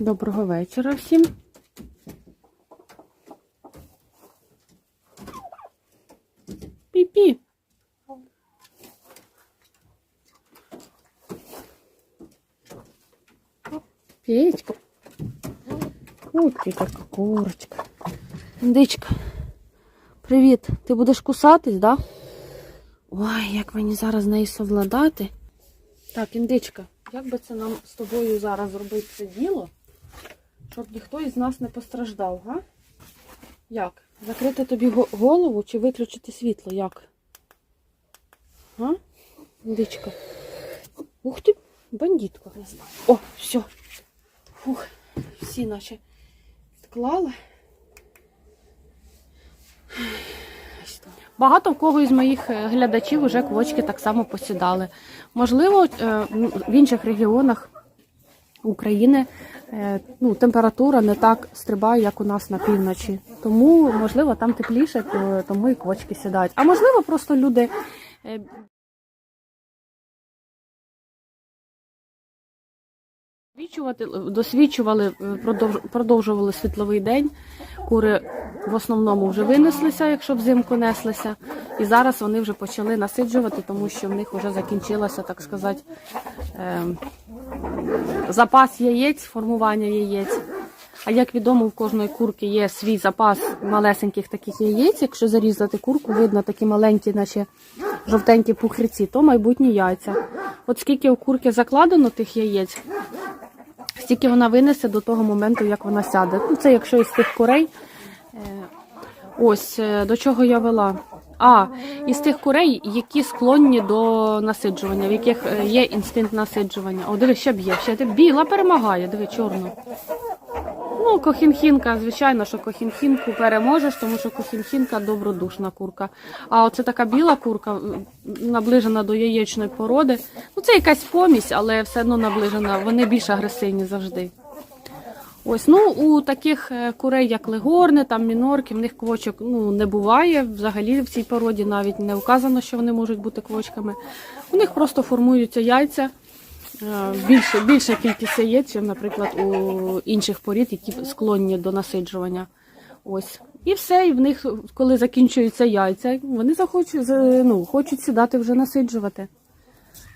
Доброго вечора всім. Пі-пі. Ти така курочка. Індичка. Привіт. Ти будеш кусатись, да? Ой, як мені зараз з нею совладати. Так, індичка, як би це нам з тобою зараз зробити це діло, щоб ніхто із нас не постраждав, га? Як? Закрити тобі голову чи виключити світло? Як? Га? Індичка. Ух ти, бандитка. Не знаю. О, все. Фух, всі наче склали. Багато в кого із моїх е, глядачів вже квочки так само посідали. Можливо, е, в інших регіонах України е, ну, температура не так стрибає, як у нас на півночі. Тому, можливо, там тепліше, то- тому і квочки сідають. А можливо, просто люди. е, досвідчували, е, продовж- продовжували світловий день. Кури в основному вже винеслися, якщо взимку неслися. І зараз вони вже почали насиджувати, тому що в них вже закінчилося, так сказати, е, запас яєць, формування яєць. А як відомо, в кожної курки є свій запас малесеньких таких яєць. Якщо зарізати курку, видно такі маленькі, наче жовтенькі пухриці, то майбутні яйця. От скільки у курки закладено тих яєць, стільки вона винесе до того моменту, як вона сяде. Ну, це якщо із тих курей. Е, Ось е, до чого я вела. А, із тих курей, які склонні до насиджування, в яких е, є інстинкт насиджування. О, диви, ще б'є, ще біла перемагає, диви, чорну. Ну, кохінхінка, звичайно, що кохінхінку переможеш, тому що кохінхінка добродушна курка. А оце така біла курка, наближена до яєчної породи. Ну, це якась помість, але все одно наближена. Вони більш агресивні завжди. Ось, ну у таких е, курей, як легорни, там мінорки, в них квочок ну, не буває. Взагалі в цій породі навіть не вказано, що вони можуть бути квочками. У них просто формуються яйця. е, Більше, більша кількість яєць, ніж, наприклад, у інших порід, які склонні до насиджування. Ось. І все, і в них, коли закінчуються яйця, вони захочуть, ну, хочуть сідати вже насиджувати.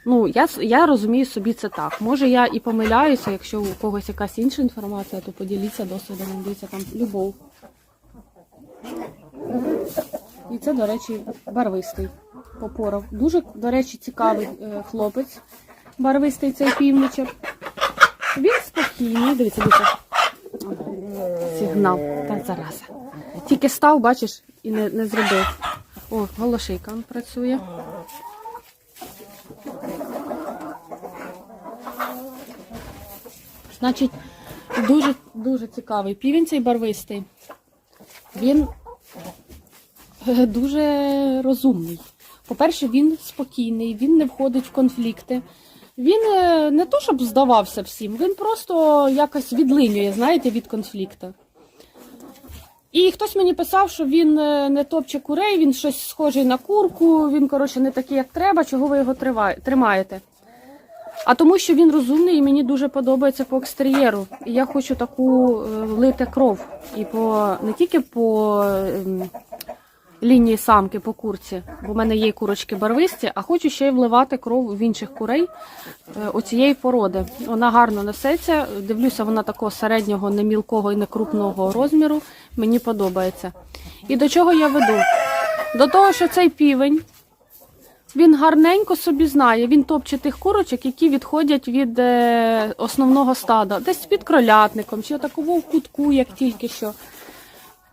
Ну, я, я розумію собі це так. Може, я і помиляюся, якщо у когось якась інша інформація, то поділіться досвідом, дивіться там любов. І це, до речі, барвистий попоров. Дуже, до речі, цікавий е, хлопець. Барвистий цей півничок. Він спокійний, дивіться, дивіться. Сигнал. Та зараза. Тільки став, бачиш, і не, не зробив. О, голошейка працює. Значить, дуже дуже цікавий півень цей барвистий. Він е, дуже розумний. По-перше, він спокійний, він не входить в конфлікти. Він е, не то, щоб здавався всім, він просто якось відлинює, знаєте, від конфлікту. І хтось мені писав, що він е, не топче курей, він щось схожий на курку, він, коротше, не такий, як треба, чого ви його тримаєте. А тому, що він розумний і мені дуже подобається по екстер'єру. І я хочу таку е, влити кров. І по не тільки по ем, лінії самки, по курці, бо в мене є курочки барвисті, а хочу ще й вливати кров в інших курей е, оцієї породи. Вона гарно несеться. Дивлюся, вона такого середнього, не мілкого і не крупного розміру. Мені подобається. І до чого я веду? До того, що цей півень. Він гарненько собі знає, він топче тих курочок, які відходять від е, основного стада, десь під кролятником, чи такого в кутку, як тільки що.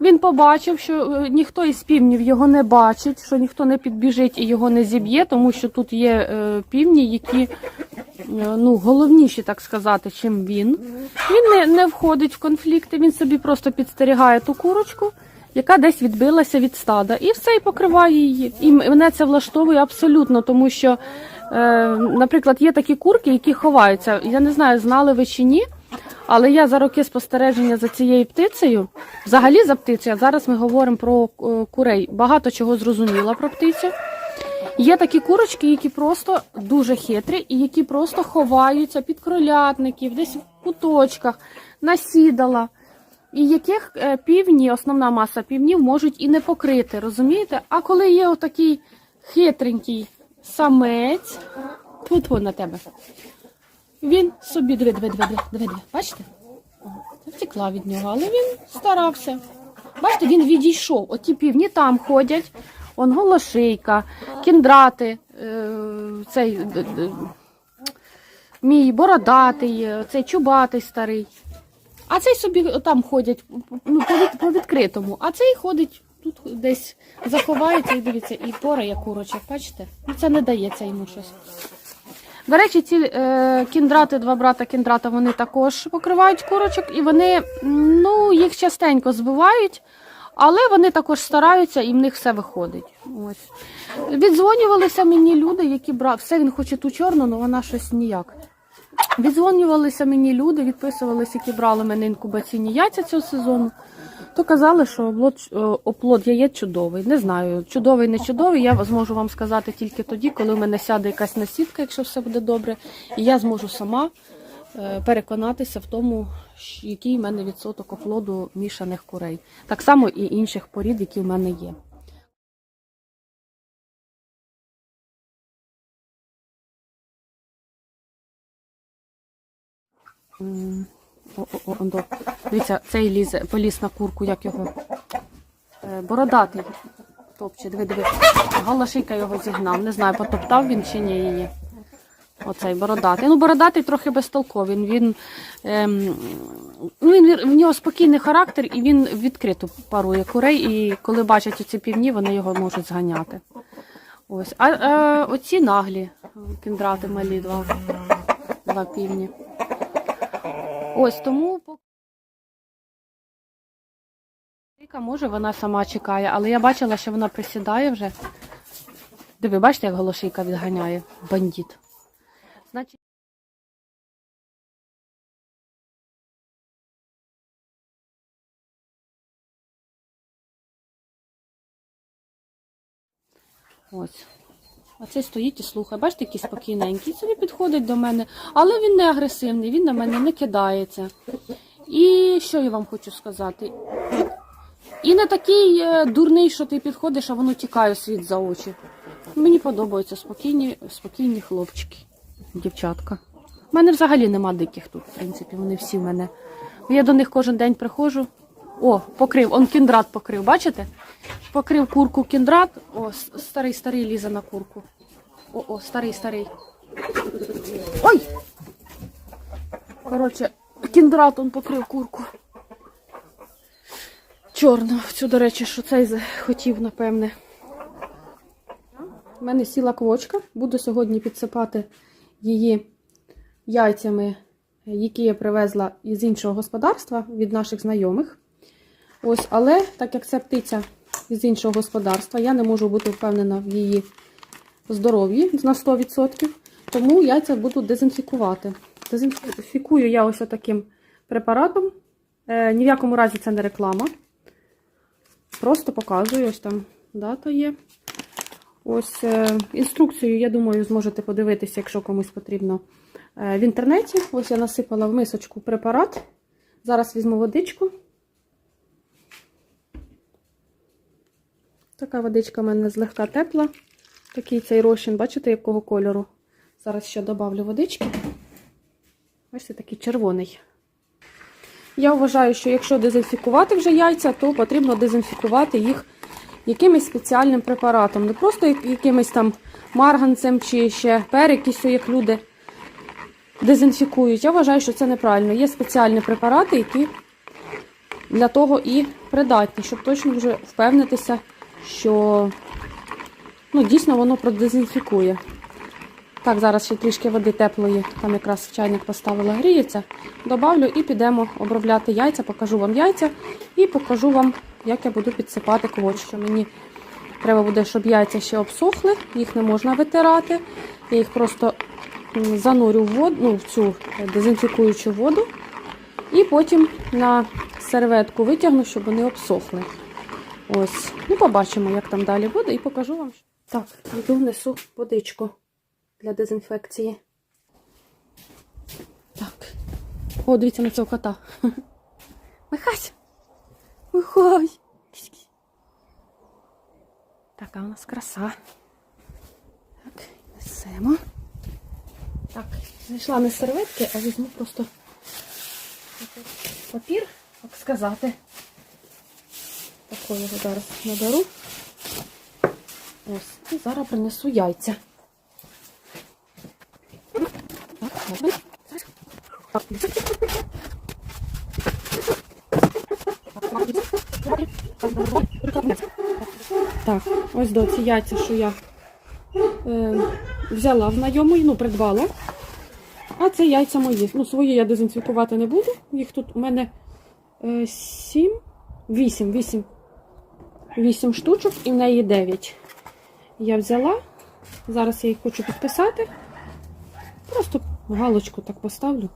Він побачив, що е, ніхто із півнів його не бачить, що ніхто не підбіжить і його не зіб'є, тому що тут є е, півні, які е, ну, головніші, так сказати, чим він. Він не, не входить в конфлікти, він собі просто підстерігає ту курочку, яка десь відбилася від стада, і все і покриває її. І мене це влаштовує абсолютно, тому що, е, наприклад, є такі курки, які ховаються. Я не знаю, знали ви чи ні. Але я за роки спостереження за цією птицею, взагалі за птицею, а зараз ми говоримо про е, курей. Багато чого зрозуміла про птицю. Є такі курочки, які просто дуже хитрі і які просто ховаються під кролятників, десь в куточках. насідала. І яких е, півні, основна маса півнів можуть і не покрити, розумієте? А коли є отакий хитренький самець, тут на тебе. Він собі диви, диви, диви, диви, диви. Бачите? Втекла від нього, але він старався. Бачите, він відійшов. Оті півні там ходять. Он голошийка, кіндрати, е, цей мій бородатий, е, цей чубатий старий. А цей собі там ходять ну, по, від, по відкритому, а цей ходить тут десь заховається і дивіться, і порає курочок, бачите? Ну це не дається йому щось. До речі, ці е, кіндрати, два брата кіндрата, вони також покривають курочок, і вони ну, їх частенько збивають, але вони також стараються і в них все виходить. Ось. Віддзвонювалися мені люди, які брали. Все він хоче ту чорну, але вона щось ніяк. Віддзвонювалися мені люди, відписувалися, які брали мене інкубаційні яйця цього сезону. То казали, що оплод, е, оплод яєць чудовий. Не знаю, чудовий, не чудовий. Я зможу вам сказати тільки тоді, коли в мене сяде якась насідка, якщо все буде добре, і я зможу сама е, переконатися в тому, який в мене відсоток оплоду мішаних курей. Так само і інших порід, які в мене є. О. Дивіться, цей лізе, поліз на курку, як його. Е, Бородатий. Топче, диви, диви. Галашика його зігнав. Не знаю, потоптав він чи ні її. Оцей бородатий. Ну, бородатий трохи безтолковий. Він, він, ем, ну, він, в нього спокійний характер і він відкрито парує курей. І коли бачать оці півні, вони його можуть зганяти. Ось. А е, оці наглі кіндрати малі, два, два півні. Ось тому по- може вона сама чекає, але я бачила, що вона присідає вже. Диви, бачите, як голошийка відганяє бандит. Значить. Ось. А цей стоїть і слухає. Бачите, який спокійненький. Собі підходить до мене, але він не агресивний, він на мене не кидається. І що я вам хочу сказати? І не такий е, дурний, що ти підходиш, а воно тікає світ за очі. Мені подобаються спокійні, спокійні хлопчики, дівчатка. У мене взагалі нема диких тут, в принципі, вони всі в мене. Я до них кожен день приходжу. О, покрив, он кіндрат покрив, бачите? Покрив курку кіндрат. О, старий, старий лізе на курку. О, о, старий, старий. Ой! Коротше, кіндрат он покрив курку. Чорну. Цю, до речі, що цей хотів, напевне. У мене сіла квочка. Буду сьогодні підсипати її яйцями, які я привезла із іншого господарства від наших знайомих. Ось, але так як це птиця з іншого господарства, я не можу бути впевнена в її здоров'ї на 100%, тому яйця буду дезінфікувати. Дезінфікую я ось таким препаратом. Е, ні в якому разі це не реклама. Просто показую, ось там дата є. Ось е, інструкцію, я думаю, зможете подивитися, якщо комусь потрібно е, в інтернеті. Ось я насипала в мисочку препарат. Зараз візьму водичку. Така водичка в мене злегка тепла. Такий цей розчин, бачите, якого кольору? Зараз ще додавлю водички. Бачите, такий червоний. Я вважаю, що якщо дезінфікувати вже яйця, то потрібно дезінфікувати їх якимось спеціальним препаратом. Не просто якимось там марганцем чи ще перекисю, як люди дезінфікують. Я вважаю, що це неправильно. Є спеціальні препарати, які для того і придатні, щоб точно вже впевнитися, що ну, дійсно воно продезінфікує. Так, зараз ще трішки води теплої, там якраз чайник поставила, гріється. Добавлю і підемо обробляти яйця, покажу вам яйця і покажу вам, як я буду підсипати квоч. Що мені треба буде, щоб яйця ще обсохли, їх не можна витирати. Я їх просто занурю в воду, ну, в цю дезінфікуючу воду. І потім на серветку витягну, щоб вони обсохли. Ось. Ну, побачимо, як там далі буде, і покажу вам. Так, йду внесу водичку для дезінфекції. Так. О, дивіться на цього кота. Виходь. Кись-кись. Така у нас краса. Так, несемо. Так, знайшла не серветки, а візьму просто папір, як сказати. Такого його зараз наберу. Ось. І зараз принесу яйця. Так, ось до ці яйця, що я е, взяла в знайомої, ну, придбала. А це яйця мої. Ну, свої я дезінфікувати не буду. Їх тут у мене е, 7, 8, 8, 8 штучок і в неї 9. Я взяла. Зараз я їх хочу підписати. Просто галочку так поставлю.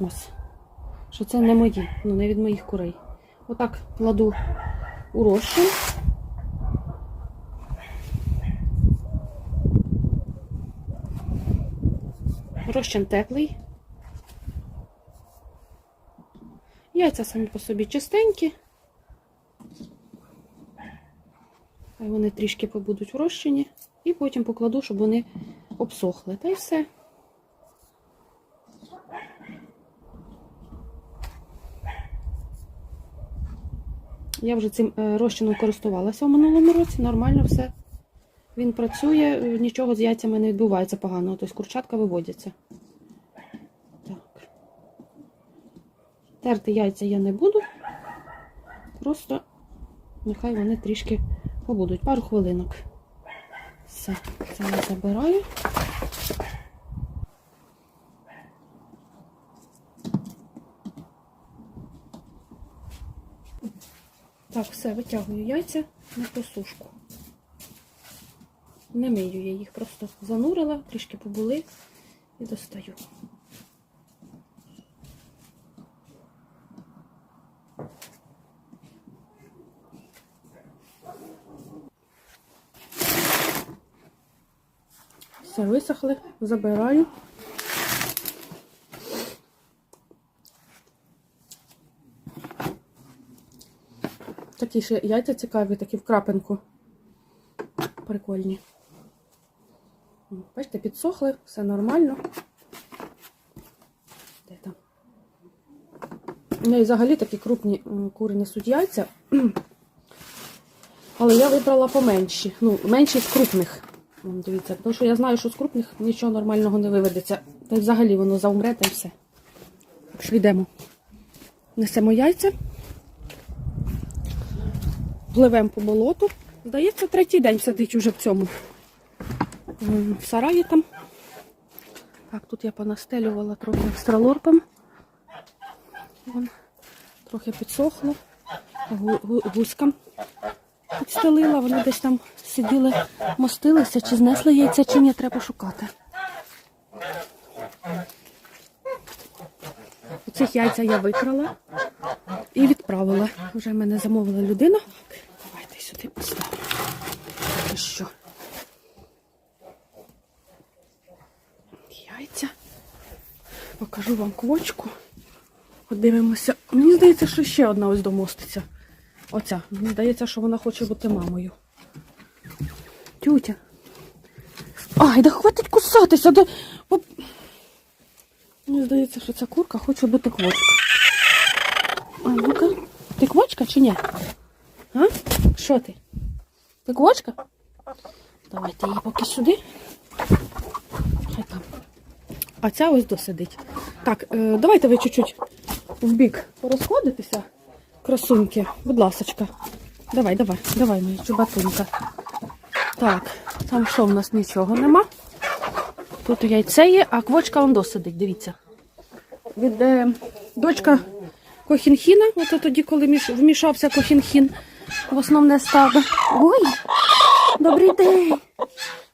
Ось. Що це не мої, ну не від моїх курей. Отак кладу у розчин. Розчин теплий. Яйця самі по собі чистенькі. Хай вони трішки побудуть в розчині. І потім покладу, щоб вони обсохли. Та й все. Я вже цим е, розчином користувалася в минулому році, нормально все. Він працює, нічого з яйцями не відбувається поганого, тобто курчатка виводяться. Так. Терти яйця я не буду. Просто нехай вони трішки побудуть. Пару хвилинок. Все, це я забираю. Так, все, витягую яйця на просушку. Не мию я їх, просто занурила, трішки побули і достаю. Все, висохли, забираю. Такі ще яйця цікаві, такі в крапинку. Прикольні. Бачите, підсохли, все нормально. Де там? У неї взагалі такі крупні кури несуть яйця. Але я вибрала поменші. Ну, менші з крупних. Вон, Дивіться, тому що я знаю, що з крупних нічого нормального не виведеться. Та й взагалі воно заумре та й все. Що йдемо. Несемо яйця. Пливемо по болоту. Здається, третій день сидить уже в цьому. В сараї там. Так, тут я понастелювала трохи екстралорпом. Вон, трохи підсохло. Гу- гу- Гуськам підстелила, вони десь там сиділи, мостилися, чи знесли яйця, чи ні, треба шукати. Цих яйця я викрала і відправила. Вже мене замовила людина. Давайте сюди поставимо. Що? Яйця. Покажу вам квочку. Подивимося. Мені здається, що ще одна ось домоститься. Оця. Мені здається, що вона хоче бути мамою. Тютя. Ай, да хватить кусатися. Да... Оп. Мені здається, що ця курка хоче бути квочкою. А ну-ка. Ти квочка чи ні? А? Що ти? Ти квочка? Давайте її поки сюди. Хай там. А ця ось досидить. Так, е, давайте ви чуть-чуть в бік порозходитеся, красуньки. Будь ласочка. Давай, давай, давай, моя чубатунька. Так, там що в нас нічого нема. Тут яйце є, а квочка он досидить, дивіться. Від е, дочка Кохінхіна, от тоді, коли міш, вмішався Кохінхін в основне стадо. Ой, добрий день.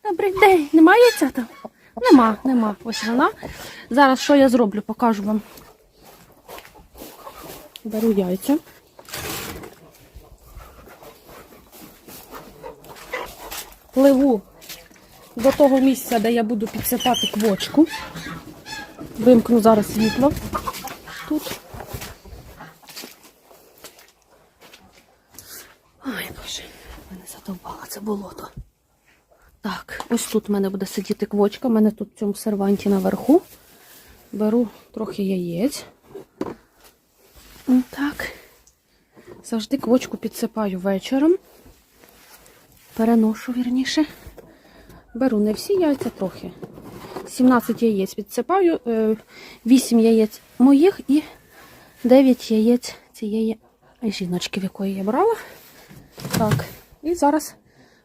Добрий день. Немає яйця там? Нема, нема. Ось вона. Зараз що я зроблю, покажу вам. Беру яйця. пливу до того місця, де я буду підсипати квочку. Вимкну зараз світло тут. Ай, боже, мене задовбало це болото. Так, ось тут в мене буде сидіти квочка, в мене тут в цьому серванті наверху. Беру трохи яєць. Так. Завжди квочку підсипаю вечором. Переношу вірніше. Беру не всі яйця трохи. 17 яєць підсипаю, 8 яєць моїх і 9 яєць цієї жіночки, в якої я брала. Так, і зараз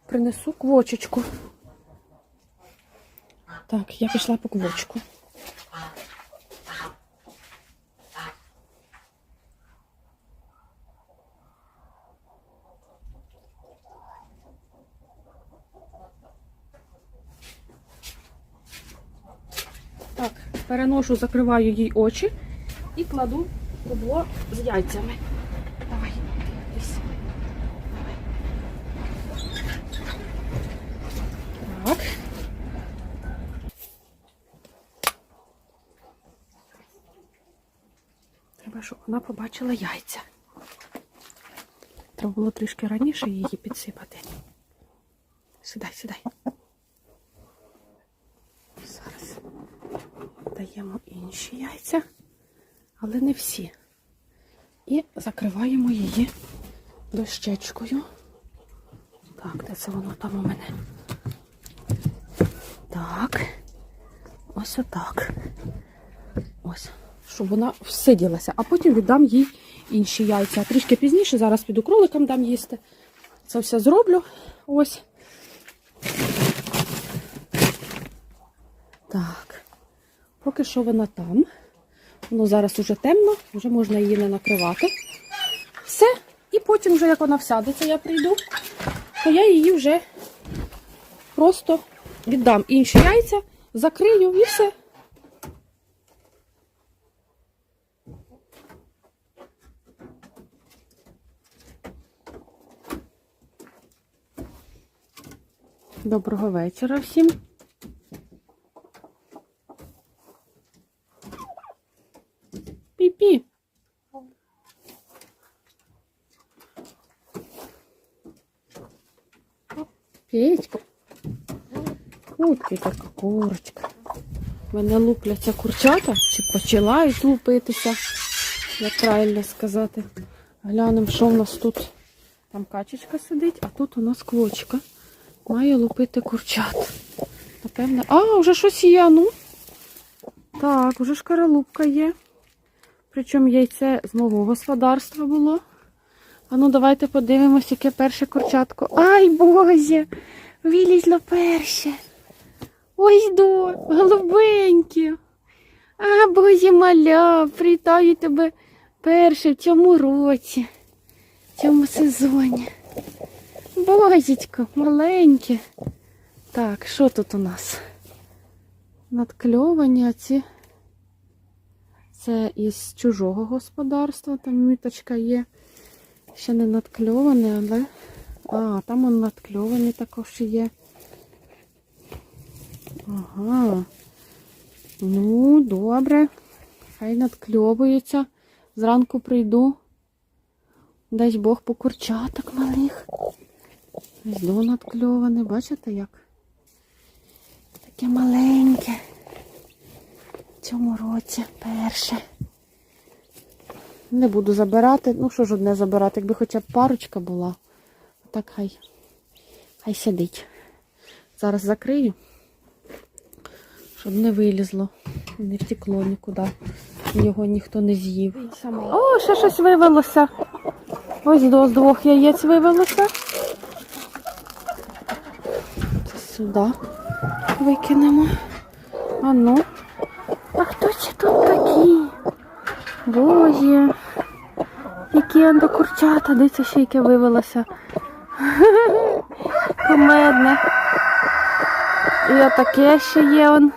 принесу квочечку. Так, я пішла по квочку. Так, переношу, закриваю їй очі і кладу кубло з яйцями. Давай, дивись. Так. Треба, щоб вона побачила яйця. Треба було трішки раніше її підсипати. Сідай, сідай. Зараз даємо інші яйця, але не всі. І закриваємо її дощечкою. Так, де це воно там у мене? Так. Ось отак. Ось. Щоб вона всиділася, а потім віддам їй інші яйця. Трішки пізніше, зараз піду кроликам дам їсти. Це все зроблю. Ось. Так. Поки що вона там. Воно зараз уже темно, вже можна її не накривати. Все. І потім, вже як вона всядеться, я прийду, то я її вже просто віддам інші яйця, закрию і все. Доброго вечора всім. Пі-пі. Петька. От ти така курочка. В Мене лупляться курчата, чи починають лупитися, як правильно сказати. Глянемо, що в нас тут. Там качечка сидить, а тут у нас квочка. Має лупити курчат. Напевне. А, вже щось є, ну. Так, вже шкаралупка є. Причому яйце з мого господарства було. А ну давайте подивимось, яке перше курчатко. Ай, Боже! Вилізло перше. Ой, до, голубеньке. А, Боже маля, привітаю тебе перше в цьому році, в цьому сезоні. Бозічко, маленьке. Так, що тут у нас? Надкльовані ці. Це із чужого господарства, там міточка є. Ще не надкльоване, але. А, там он надкльований також є. Ага. Ну, добре. Хай надкльовується. Зранку прийду. Дай Бог по курчаток малих. Ось надкльоване, бачите як? Таке маленьке. В цьому році перше. Не буду забирати. Ну що ж одне забирати, якби хоча б парочка була. Так хай. Хай сидить. Зараз закрию, щоб не вилізло, не втекло нікуди. Його ніхто не з'їв. О, ще щось вивелося. Ось до двох яєць вивелося. Це сюди викинемо. А ну. А хто це тут такі? Боже. Які андокурчата, дивіться, ще яке вивелося. Комедне. І отаке ще є он.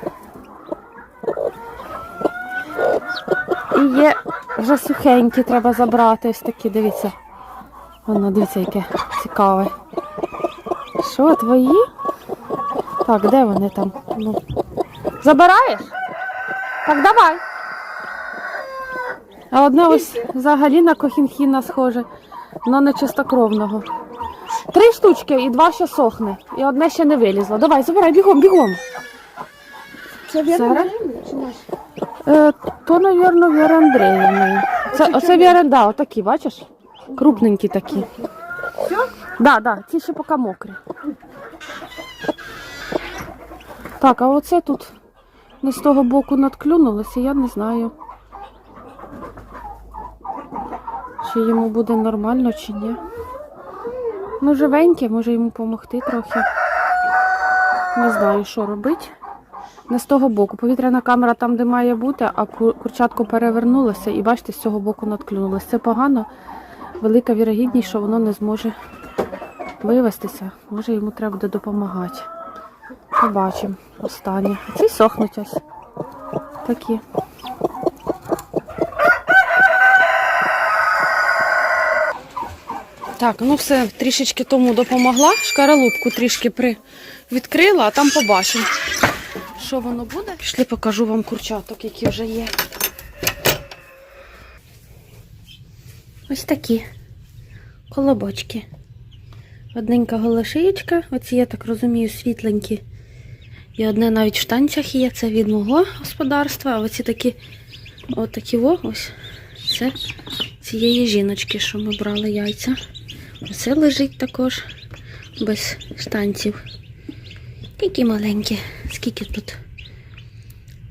І є вже сухенькі, треба забрати. Ось такі, дивіться. Воно, дивіться, яке цікаве. Що, твої? Так, де вони там? Ну. Забираєш? Так, давай. А одне ось взагалі на кохінхіна схоже, але не чистокровного. Три штучки і два ще сохне. І одне ще не вилізло. Давай, забирай, бігом, бігом. Це наш? Е, то, напевно, Віра Андріївна. Це, оце Віра, да, отакі, бачиш? Крупненькі такі. Все? Да, да, ці ще поки мокрі. Так, а оце тут не з того боку надклюнулося, я не знаю. Чи йому буде нормально, чи ні. Ну, живеньке, може йому допомогти трохи. Не знаю, що робити. Не з того боку. Повітряна камера там, де має бути, а ку- курчатко перевернулося і бачите, з цього боку надклюнулося. Це погано. Велика вірогідність, що воно не зможе вивестися. Може йому треба буде допомагати. Побачимо останнє. А ці сохнуть ось. Такі. Так, ну все, трішечки тому допомогла. Шкаралупку трішки при... відкрила, а там побачимо, що воно буде. Пішли, покажу вам курчаток, які вже є. Ось такі колобочки. Одненька голошиєчка, оці, я так розумію, світленькі. І одне навіть в штанцях є, це від мого господарства, а оці такі, отакі во, ось, це цієї жіночки, що ми брали яйця. Оце лежить також без штанців. Які маленькі. Скільки тут?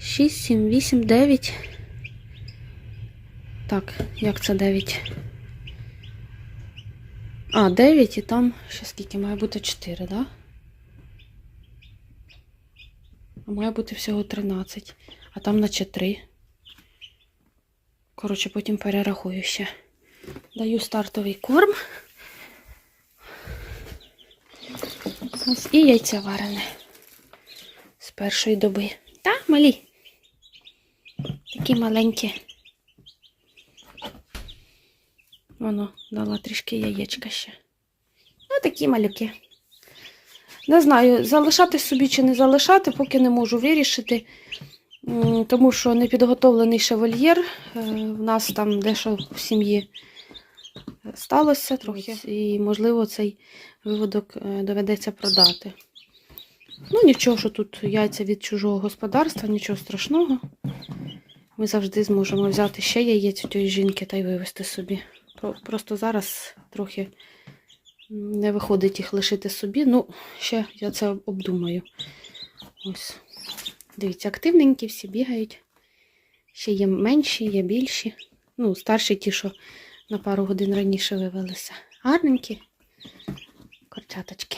6, 7, 8, 9. Так, як це 9? А, 9 і там ще скільки має бути 4, так? Да? А має бути всього 13. А там наче 3. Коротше, потім перерахую ще. Даю стартовий корм. Ось і яйця варене. З першої доби. Та, малі? Такі маленькі. Воно дала трішки яєчка ще. Ну, такі малюки. Не знаю, залишати собі чи не залишати, поки не можу вирішити. Тому що непідготовлений ще вольєр. Е, В нас там дещо в сім'ї сталося трохи. І, можливо, цей виводок е, доведеться продати. Ну, нічого, що тут яйця від чужого господарства, нічого страшного. Ми завжди зможемо взяти ще яєць у тієї жінки та й вивезти собі. Просто зараз трохи не виходить їх лишити собі. Ну, ще я це обдумаю. Ось. Дивіться, активненькі, всі бігають. Ще є менші, є більші. Ну, старші ті, що на пару годин раніше вивелися. Гарненькі. Корчаточки.